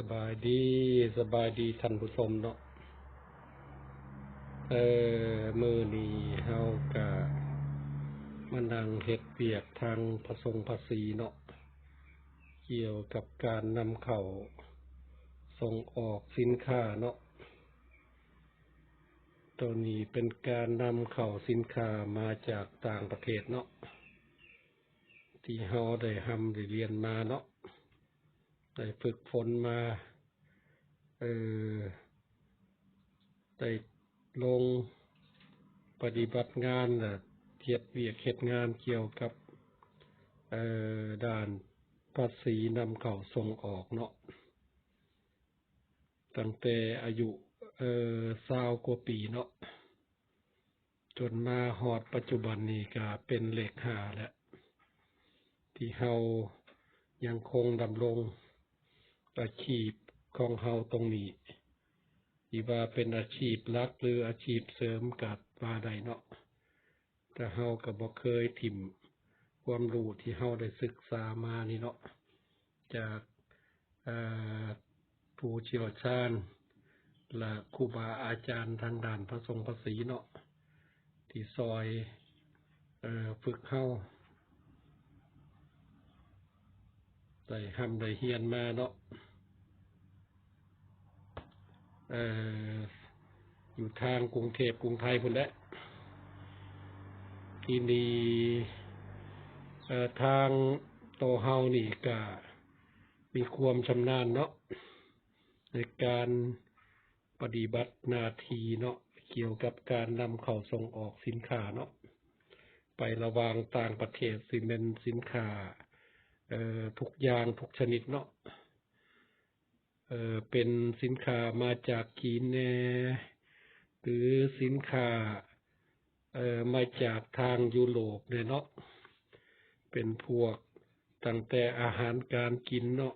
สบายดี สบายดีท่านผู้ชมเนาะ เออ มือนี้เฮากะมานั่งเฮ็ดเปียกทางผสมภาษีเนาะ เกี่ยวกับการนำเข้าส่งออกสินค้าเนาะ ตัวนี้เป็นการนำเข้าสินค้ามาจากต่างประเทศเนาะ ที่เฮาได้ทำได้เรียนมาเนาะ ได้ฝึกฝนมาเออได้ลงปฏิบัติงานนะเทียบเวียกเฮ็ดงานเกี่ยวกับเอ่อด้านภาษีนำเข้าส่งออกเนาะตั้งแต่อายุเอ่อ20กว่าปีเนาะจนมาฮอดปัจจุบันนี้ก็เป็นเลขหาแล้วที่เฮายังคงดำรง อาชีพของเฮาตรงนี้ที่ว่าเป็นอาชีพหลักหรืออาชีพเสริมกับว่าใดเนาะแต่เฮาก็บ่เคยถิ่มความรู้ที่เฮาได้ศึกษามานี่เนาะจากผู้เชี่ยวชาญและครูบาอาจารย์ทางด้านพระทรงภาษีเนาะที่ซอยฝึกเฮาได้ทำได้เฮียนมาเนาะ อยู่ทางกรุงเทพกรุงไทยพุ่นแหละที่นี่ทางโตเฮานี่ก็มีความชำนาญเนาะในการปฏิบัติหน้าที่เนาะเกี่ยวกับการนำเข้าส่งออกสินค้าเนาะไประวางต่างประเทศสิเป็นสินค้าทุกอย่างทุกชนิดเนาะ เออเป็นสินค้ามาจากจีนแน่หรือสินค้าเอ่อมาจากทางยุโรปแหน่เนาะเป็นพวกตั้งแต่อาหารการกินเนาะ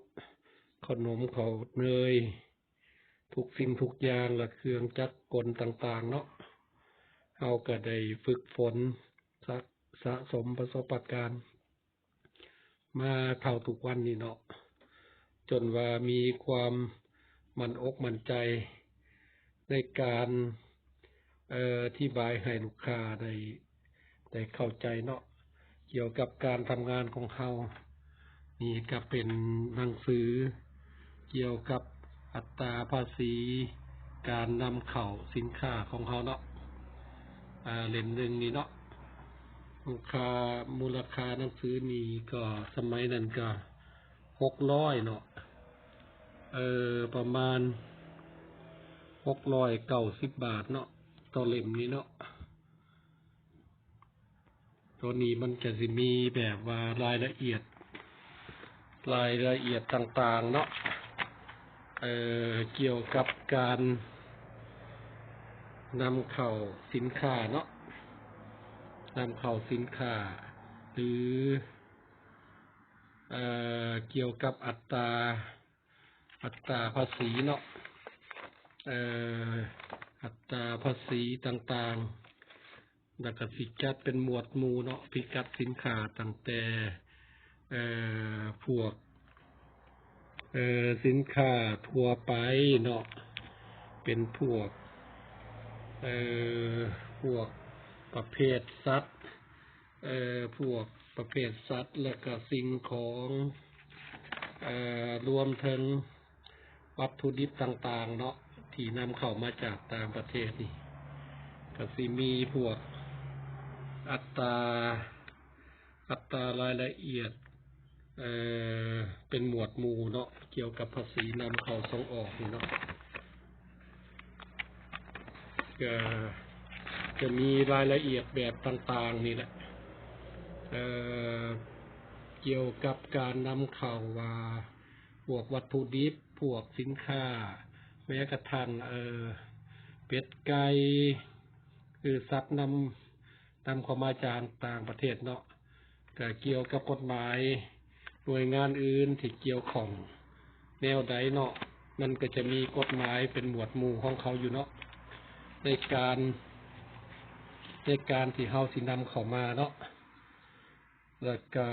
ขนมข้าวเนยทุกสิ่งทุกอย่างและเครื่องจักรกลต่างๆ เนาะเฮาก็ได้ฝึกฝนสะสะสมประสบการณ์ มาเท่าทุกวันนี้เนาะ จนว่ามีความมั่นอกมั่นใจในการเอ่ออธิบายให้ลูกค้าได้ได้เข้าใจเนาะเกี่ยวกับการทำงานของเฮานี่ก็เป็นหนังสือเกี่ยวกับอัตราภาษี การนำเข้าสินค้าของเฮาเนาะอ่าเล่มหนึ่งนี่เนาะมูลค่ามูลค่าหนังสือนี่ก็สมัยนั้นก็หกร้อยเนาะ เออประมาณหกร้อยเก้าสิบบาทเนาะต่อเล่มนี้เนาะตัวนี้มันจะสิมีแบบว่ารายละเอียด รายละเอียดต่างๆ เนาะเอ่อเกี่ยวกับการนำเข้าสินค้าเนาะนำเข้าสินค้า หรือเอ่อเกี่ยวกับอัตรา อัตราภาษีเนาะเอ่ออัตราภาษีต่างๆแล้วก็สิจัดเป็นหมวดหมู่เนาะพิกัดสินค้าตั้งแต่เอ่อพวกเอ่อสินค้าทั่วไปเนาะ เป็นพวกเอ่อพวกประเภทสัตว์เอ่อพวกประเภทสัตว์แล้วก็สิ่งของเอ่อรวมถึง วัตถุดิบต่าง ๆ เนาะที่นำเข้ามาจากต่างประเทศนี่ก็สิมีพวกอัตราอัตรารายละเอียดเอ่อเป็นหมวดหมู่เนาะเกี่ยวกับภาษีนำเข้าส่งออกนี่เนาะก็จะมีรายละเอียดแบบต่างๆนี่แหละเอ่อเกี่ยวกับการนำเข้าว่าพวกวัตถุดิบ พวกสินค้าแม้กระทั่งเออเป็ดไก่คือสัตว์นำนำเข้ามาจากต่างประเทศเนาะก็เกี่ยวกับกฎหมายหน่วยงานอื่นที่เกี่ยวของแนวใดเนาะมันก็จะมีกฎหมายเป็นหมวดหมู่ของเขาอยู่เนาะในการในการที่เฮาสินำเข้ามาเนาะแล้วก็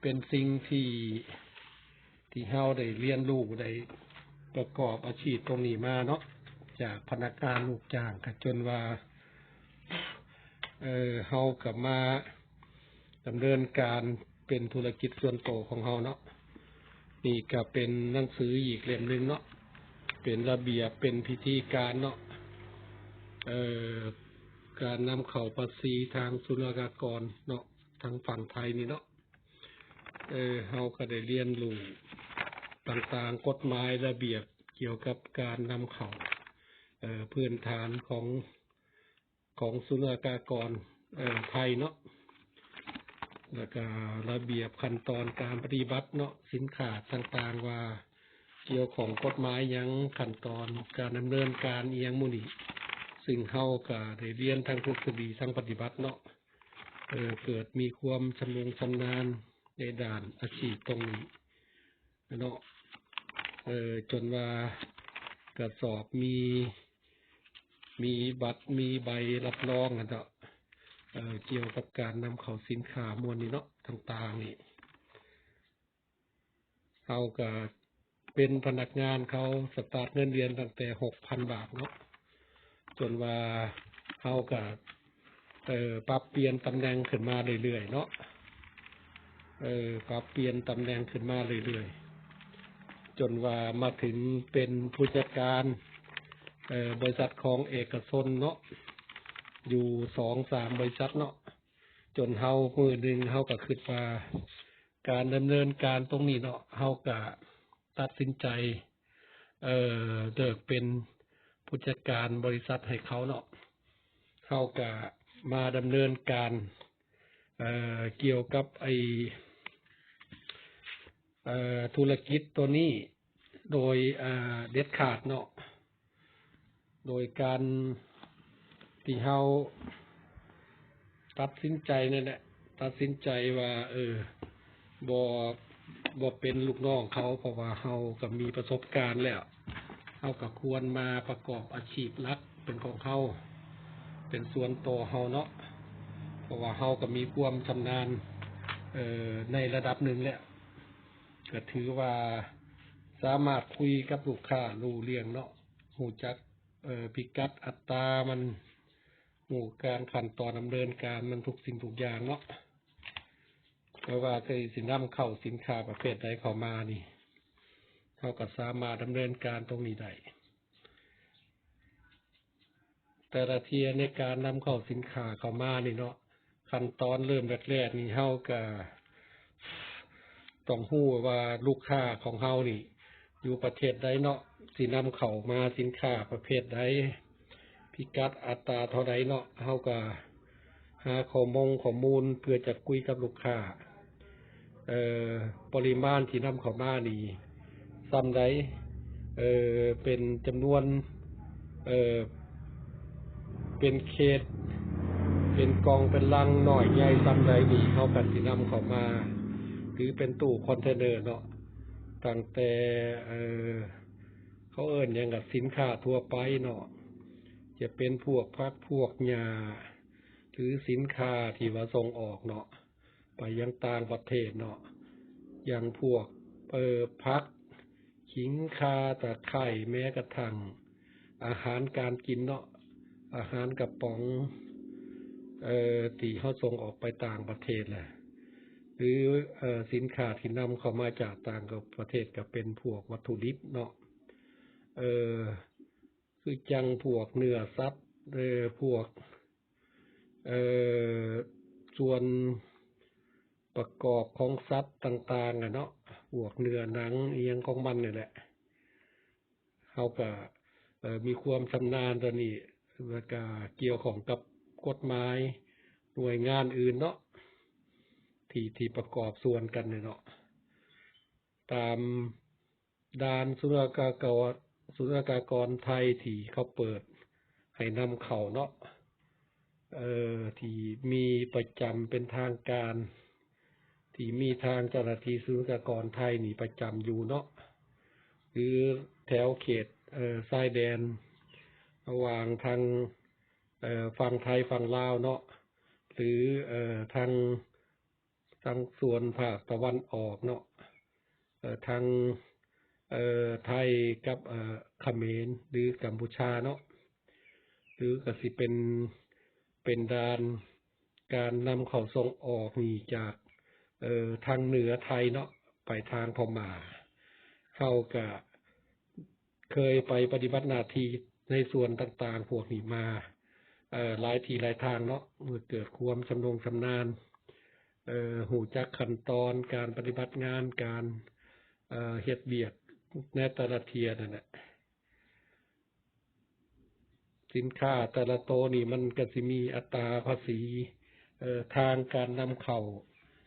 เป็นสิ่งที่ ที่เฮาได้เรียนรู้ได้ประกอบอาชีพตรงนี้มาเนาะจากพนักงานลูกจ้างก็จนว่า เออเฮากลับมาดำเนินการเป็นธุรกิจส่วนโตวของเฮาเนาะนี่ก็เป็นหนังสืออีกเล่มหนึงเนาะเป็นระเบียบเป็นพิธีการเนาะเอ่อการนำเข้าภาษีทางศุลกากรเนาะทางฝั่งไทยนี่เนาะเออเฮาก็ได้เรียนรู้ ต่างๆ กฎหมายระเบียบเกี่ยวกับการนำเข้าเอ่อพื้นฐานของของศุลกากรก่อไทยเนาะแล้วก็ระเบียบขั้นตอนการปฏิบัติเนาะสินค้าต่างๆว่าเกี่ยวของกฎหมายยังขั้นตอนการดำเนินการเอียงมุนีซึ่งเฮาก็ได้เรียนทางทฤษฎีทางปฏิบัติเนาะเออเกิดมีความชำนิชำนาญในด้านอาชีพตรงนี้ เนาะเออจนว่ากระสอบมี มีบัตรมีใบรับรองกันเนาะเอ่อเกี่ยวกับการนำเข้าสินค้ามวลนี้เนาะต่างๆนี่เขาก็เป็นพนักงานเขาสตาร์ทเงินเดือนตั้งแต่หกพันบาทเนาะจนว่าเขาก็เอ่อปรับเปลี่ยนตำแหน่งขึ้นมาเรื่อยๆเนาะเออปรับเปลี่ยนตำแหน่งขึ้นมาเรื่อยๆ จนว่ามาถึงเป็นผู้จัดการบริษัทของเอกชนเนาะอยู่สองสามบริษัทเนาะจนเฮามือหนึ่งเฮาก็คิดว่าการดำเนินการตรงนี้เนาะเฮาก็ตัดสินใจ เอ่อเลิกเป็นผู้จัดการบริษัทให้เขาเนาะเฮาก็มาดำเนินการ เอ่อเกี่ยวกับไอ ธุรกิจตัวนี้โดยเด็ดขาดเนาะ โดยการที่เฮาตัดสินใจนั่นแหละตัดสินใจว่า เออบ่บ่เป็นลูกน้องเขาเพราะว่าเฮาก็มีประสบการณ์แล้วเฮาก็ควรมาประกอบอาชีพลักเป็นของเฮาเป็นส่วนตัวเฮาเนาะเพราะว่าเฮาก็มีความชำนาญเอ่อในระดับหนึ่งแล้ว ก็ถือว่าสามารถคุยกับลูกค้ารู้เรื่องเนาะหูจักเอ่อพิกัดอัตรามันหมู่การขั้นตอนดำเนินการมันทุกสิ่งทุกอย่างเนาะไม่ว่าเคยสินำเข้าสินค้าประเภทใดเข้ามานี่เขาก็สามารถดำเนินการตรงนี้ได้แต่ละเทียในการนำเข้าสินค้าเข้ามานี่เนาะขั้นตอนเริ่มแรกๆนี่เฮาก็ ต้องรู้ว่าลูกค้าของเฮานี่ อยู่ประเทศใดเนาะสินำเข้ามาสินค้าประเภทใดพิกัดอัตราเท่าใดเนาะเฮาก็หาข้อมงข้อมูลเพื่อจะคุยกับลูกค้าเอ่อปริมาณที่นำเข้ามานี่ซ้ำใดเอ่อเป็นจำนวนเอ่อเป็นเขต เป็นกองเป็นลังหน่อยใหญ่ซ้ำใดนี่เฮาก็สินำเข้ามา หรือเป็นตู้คอนเทนเนอร์เนาะตั้งแต่เออเขาเอิ้นหยังกับสินค้าทั่วไปเนาะจะเป็นพวกพักพวกยาหรือสินค้าที่ว่าส่งออกเนาะไปยังต่างประเทศเนาะอย่างพวกเออพักขิงคาตะไคร่แม้กระทั่งอาหารการกินเนาะอาหารกระป๋อง เอ่อที่เขาส่งออกไปต่างประเทศแหละ หรืออสินค้าที่นำเข้ามาจากต่างกับประเทศก็เป็นพวกวัตถุดิบเนาะเออคือจังพวกเนื้อสัตว์เออพวกเออส่วนประกอบของสัตว์ต่างๆอะเนาะพวกเนื้อหนังเอียงของมันนี่แหละเขาก็มีความชำนาญตัวนี้แล้วก็เกี่ยวของกับกฎหมายหน่วยงานอื่นเนาะ ที่ที่ประกอบส่วนกันเนาะตามด่านสุรกากรสุรกากรไทยที่เขาเปิดให้นำเข้าเนาะเอ่อที่มีประจำเป็นทางการ ที่มีทางเจ้าหน้าที่สุรกากรไทยนี่ประจำอยู่เนาะหรือแถวเขตเอ่อชายแดนระหว่างทางเอ่อฝั่งไทยฝั่งลาวเนาะหรือเอ่อทาง ทางส่วนภาคตะวันออกเนาะทางไทยกับเอ่อเขมรหรือกัมพูชาเนาะหรือก็สิเป็นเป็นดานการนำเข้าส่งออกนี่จากทางเหนือไทยเนาะไปทางพม่าเข้าก็เคยไปปฏิบัติหน้าที่ในส่วนต่างๆพวกนี้มาหลายทีหลายทางเนาะเมื่อเกิดความชำนงชำนาญ หูจักขั้นตอนการปฏิบัติงานการเเฮ็ดเบียกในแต่ละเทียนั่นแหละสินค้าแต่ละโตนี่มันก็สิมีอัตราภาษีทางการนำเข้า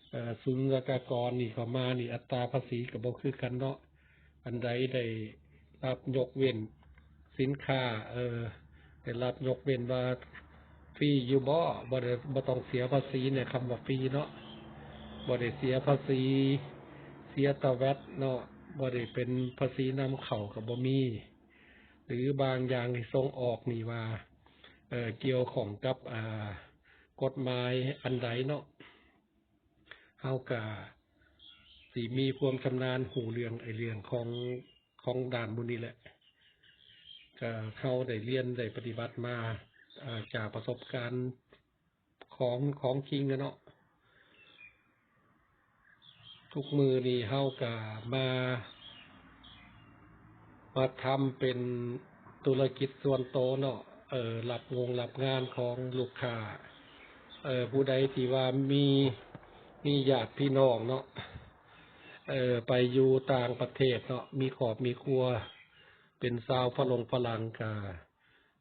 เอ่อศุลกากรนี่เข้ามานี่ อัตราภาษีก็บ่คือกันเนาะอันใดได้รับยกเว้น สินค้า เออได้รับยกเว้นว่าฟรีอยู่บ่บ่บ่ต้องเสียภาษีเนี่ยคำว่าฟรีเนาะ บ่ได้เสียภาษี เสียตะแวดเนาะบ่ได้เป็นภาษีนำเข้าก็บ่มีหรือบางอย่างที่ส่งออกนี่ว่าเออเกี่ยวของกับอ่ากฎหมายอันใดเนาะเฮาก็สิมีความชำนาญหูเรื่องไอเรื่องของของด่านบุนี้แหละก็เข้าได้เรียนได้ปฏิบัติมาจากประสบการณ์ของของจริงอะเนาะ ทุกมือนี่เฮากะมา มาทำเป็นธุรกิจส่วนโตวเนาะเออรับงงรับงานของลูกค้าเออผู้ใดที่ว่ามีมีญาติพี่น้องเนาะเออไปอยู่ต่างประเทศเนาะมีขอบมีครัว เป็นชาวฝรงฝรังกะ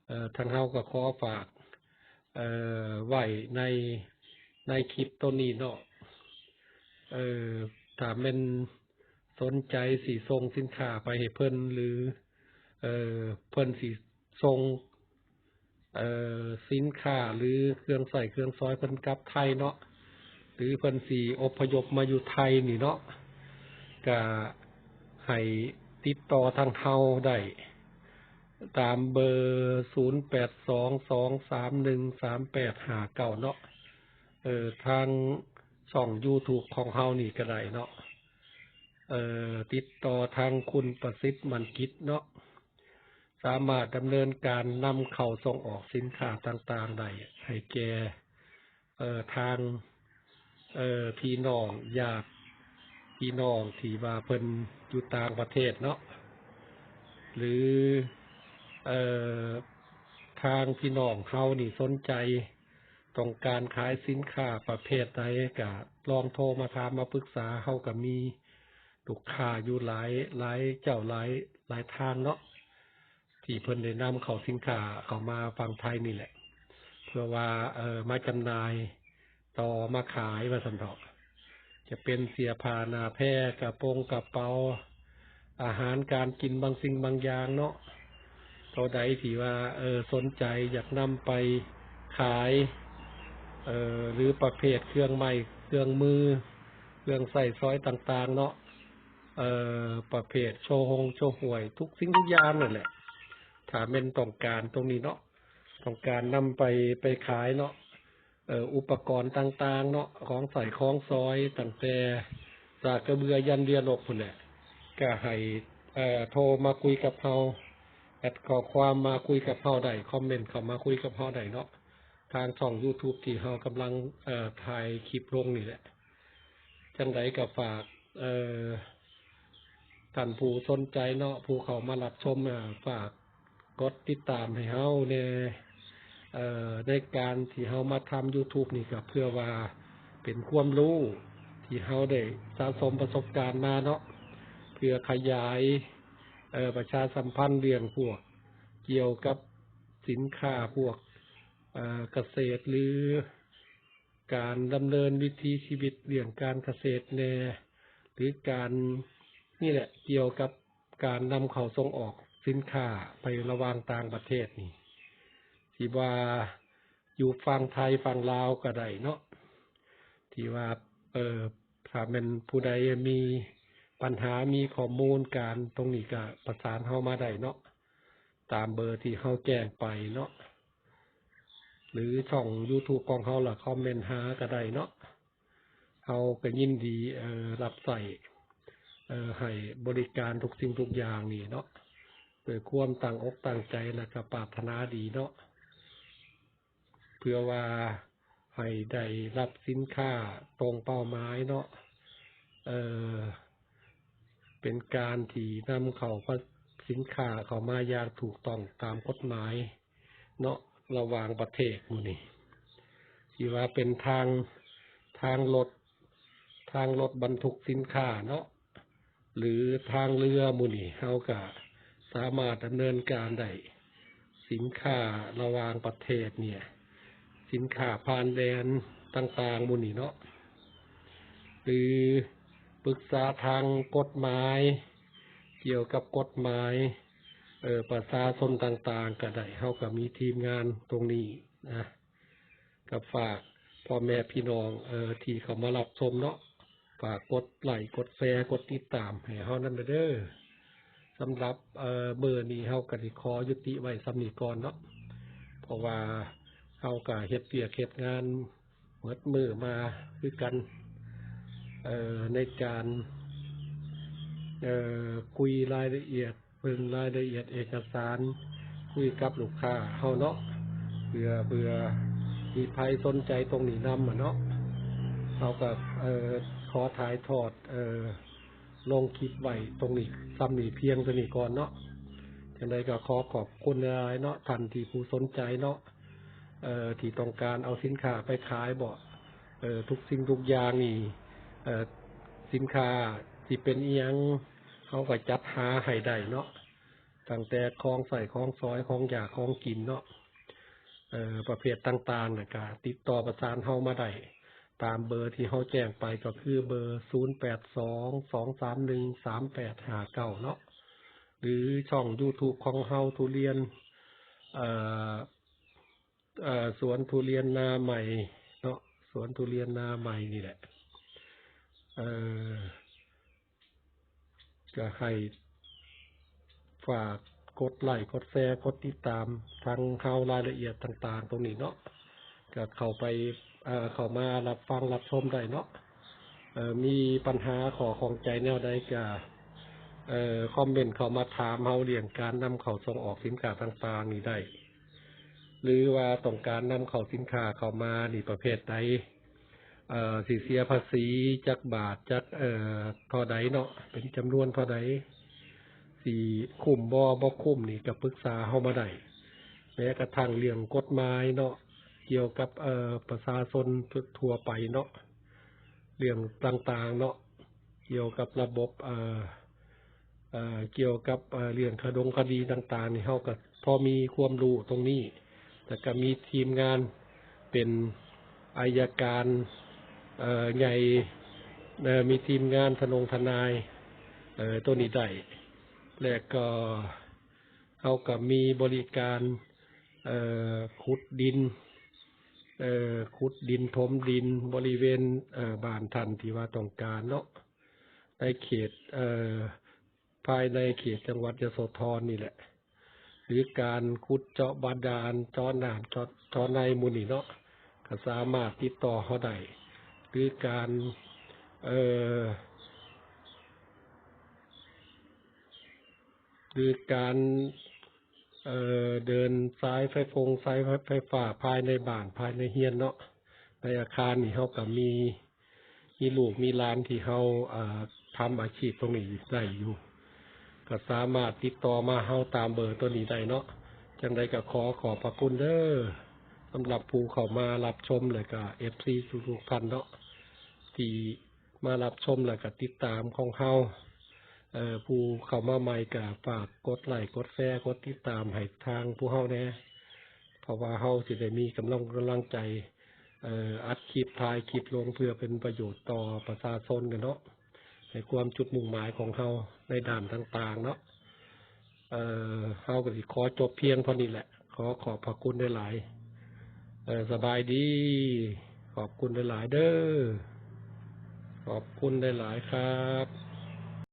เออทางเฮาก็ขอฝาก เออไหวในในคลิปตัวนี้เนาะเออ ถ้าแม่นสนใจสิส่งสินค้าไปให้เพิ่นหรือ เออเพิ่นสิส่งเอ่อสินค้าหรือเครื่องใส่เครื่องซอยเพิ่นกลับไทยเนาะหรือเพิ่นสิอพยพมาอยู่ไทยนี่เนาะก็ให้ติดต่อทางเฮาได้ตามเบอร์0822313859เนาะเอ่อทาง ช่อง YouTube ของเฮานี่ก็ได้เนาะเอ่อติดต่อทางคุณประสิทธิ์มันกิจเนาะสามารถดำเนินการนำเข้าส่งออกสินค้าต่างๆได้ให้แก่เอ่อทางเอ่อพี่น้องญาติพี่น้องที่ว่าเพิ่นอยู่ต่างประเทศเนาะหรือเอ่อทางพี่น้องเฮานี่สนใจ ต้องการขายสินค้าประเภทใดก็ลองโทรมาถามมาปรึกษาเฮาก็มีลูกค้าอยู่หลายหลายเจ้าหลายหลายทางเนาะที่เพิ่นได้นำเข้าสินค้าเข้ามาฝั่งไทยนี่แหละ เพื่อว่าเออมาจำหน่ายต่อมาขายว่าซั่นเถาะจะเป็นเสียผานาแพรกระโปรงกระเป๋าอาหารการกินบางสิ่งบางอย่างเนาะตัวใดที่ว่า เออสนใจอยากนำไปขาย เอ่อหรือประเภทเครื่องไม้เครื่องมือ เครื่องใส่ซอยต่าง ๆ เนาะเอ่อประเภทโชว์หงโชว์หวย ทุกสิ่งทุกอย่างนั่นแหละถ้าเป็นต้องการตรงนี้เนาะต้องการนำไปไปขายเนาะเอ่ออุปกรณ์ต่าง ๆ เนาะของใส่ของซอยตั้งแต่สากกระเบือยันเรียนกพุ่นแหละก็ให้เอ่อโทรมาคุยกับเฮาแอดข้อความมาคุยกับเฮาได้คอมเมนต์เข้ามาคุยกับเฮาได้เนาะ ทางช่อง YouTube ที่เรากำลังถ่ายคลิปลงนี่แหละ จังไดก็ฝากท่านผู้สนใจเนาะผู้เขามารับชมอะฝากกดติดตามให้เฮาในในการที่เฮามาทำ YouTube นี่ก็เพื่อว่าเป็นความรู้ที่เฮาได้สะสมประสบการณ์มาเนาะเพื่อขยายประชาสัมพันธ์เรื่องพวก เกี่ยวกับสินค้าพวก เกษตรหรือการดำเนินวิถีชีวิตเรื่องการเกษตรแน่หรือการนี่แหละเกี่ยวกับการนำเข้าส่งออกสินค้าไประวางต่างประเทศนี่ที่ว่าอยู่ฝั่งไทยฝั่งลาวก็ได้เนาะที่ว่าเออถ้าเป็นผู้ใดมีปัญหามีข้อมูลการตรงนี้ก็ประสานเข้ามาได้เนาะตามเบอร์ที่เขาแจ้งไปเนาะ หรือช่อง YouTube ของเขาล่ะคอมเมนต์หาก็ได้เนาะเขาก็ยินดีรับใส่ให้บริการทุกสิ่งทุกอย่างนี่เนาะโดยความตั้งอกตั้งใจและก็ปรารถนาดีเนาะเพื่อว่าให้ได้รับสินค้าตรงเป้าหมายเนาะเออเป็นการที่นำเขาสินค้าเขามาอย่างถูกต้องตามกฎหมาย เนาะ ระหว่างประเทศมูนี่ที่ว่าเป็นทางทางรถทางรถบรรทุกสินค้าเนาะหรือทางเรือมูนี่เฮาก็สามารถดำเนินการได้สินค้าระหว่างประเทศเนี่ย สินค้าผ่านแดนต่าง ๆมูนี่เนาะหรือปรึกษาทางกฎหมาย เกี่ยวกับกฎหมาย เออประชาชนต่าง ๆก็ได้เขาก็มีทีมงานตรงนี้นะกับฝากพ่อแม่พี่น้องเออที่เขามารับชมเนาะฝากกดไลค์กดแชร์กดติดตามให้เฮานั่นเด้อสำหรับเออเบอร์นี้เฮาก็สิขอยุติไว้สำนีก่อนเนาะเพราะว่าเฮาก็เฮ็ดเวียกเฮ็ดงานหมดมือมาคือกันเออในการเออคุยรายละเอียด เบิ่งรายละเอียดเอกสารคุยกับลูกค้าเฮาเนาะเพื่อเพื่อมีภัยสนใจตรงนี้นำอะเนาะเฮาก็เอ่อขอถ่ายทอด เอ่อลงคลิปไว้ตรงนี้ซ้ำนี่เพียงตัวนี้ก่อนเนาะจังไดก็ขอขอบคุณหลายเนาะท่านที่ผู้สนใจเนาะเอ่อที่ต้องการเอาสินค้าไปขายบ่เอ่อทุกสิ่งทุกอย่างนี่เอ่อสินค้าที่เป็นอีหยัง เขาก็จัดหาให้ได้เนาะตั้งแต่คลองใส่คลองซอยคลองอยากคลองกินเนาะเอ่อประเภทต่างๆนะก็ติดต่อประสานเฮามาได้ตามเบอร์ที่เฮาแจ้งไปก็คือเบอร์0 8 2 2 3 1 3 8 5 9เนาะหรือช่อง YouTube ของเฮาทุเรียนเอ่อเอ่อสวนทุเรียนนาใหม่ เนาะสวนทุเรียนนาใหม่นี่แหละ เอ่อ ก็ให้ฝากกดไลค์กดแชร์กดติดตามทางข่าวรายละเอียดต่าง ๆ ตรงนี้เนาะก็เข้าไปเข้ามารับฟังรับชมได้เนาะมีปัญหาขอของใจแนวใดก็คอมเมนต์เข้ามาถามเฮาเรื่องการนำเข้าส่งออกสินค้าต่างๆนี่ได้ หรือว่าต้องการนำเข้าสินค้าเข้ามานี่ประเภทใด เอ่อสิเสียภาษีจักบาทจักเอ่อท่าใดเนาะเป็นจำนวนท่าใดสิคุ้มบ่บ่คุ้มนี่ก็ปรึกษาเฮามาได้แม้กระทั่งเรื่องกฎหมายเนาะเกี่ยวกับเอ่อประชาชนทั่วไปเนาะเรื่องต่างๆเนาะเกี่ยวกับระบบเอ่อเอ่อเกี่ยวกับเรื่องคดงคดีต่างๆนี่เฮาก็พอมีความรู้ตรงนี้ แต่ก็มีทีมงานเป็นอายการ ใหญ่มีทีมงานทนงทนายเอตัวนี้ได้และก็เขาก็มีบริการเอขุดดินเอขุดดินถมดินบริเวณเอบ้านท่านที่ว่าต้องการเนาะในเขตเอภายในเขตจังหวัดยโสธรนี่แหละ หรือการขุดเจาะบาดาลเจาะน้ำเจาะเจาะในมูนี่เนาะก็สามารถติดต่อเขาได้ หรือการเอ่อหรือการเออเดินสายไฟฟงสายไฟฟ้าภายในบ้านภายในเฮียนเนาะในอาคารนี่เขาก็มีมีลูกมีหลานที่เขาเอ่อทำอาชีพตรงนี้ได้อยู่ก็สามารถติดต่อมาเฮาตามเบอร์ตัวนี้ได้เนาะจังใดก็ขอขอบพระคุณเด้อ สำหรับผู้เข้ามารับชมเลยก็เอฟซีทุกท่านเนาะที่มารับชมแล้วก็ติดตามของเฮาเอ่อผู้เข้ามาใหม่ก็ฝากกดไลค์กดแชร์กดติดตามให้ทางผู้เฮาแน่เพราะว่าเฮาสิได้มีกำลังกำลังใจเอ่ออัดคลิปถ่ายคลิปลงเพื่อเป็นประโยชน์ต่อประชาชนกันเนาะในความจุดมุ่งหมายของเฮาในด้านต่างๆ เนาะเอ่อเฮาก็สิขอจบเพียงเท่านี้แหละ ขอขอบพระคุณได้หลาย เออสบายดี ขอบคุณหลาย ๆ เด้อ ขอบคุณหลาย ๆ ครับ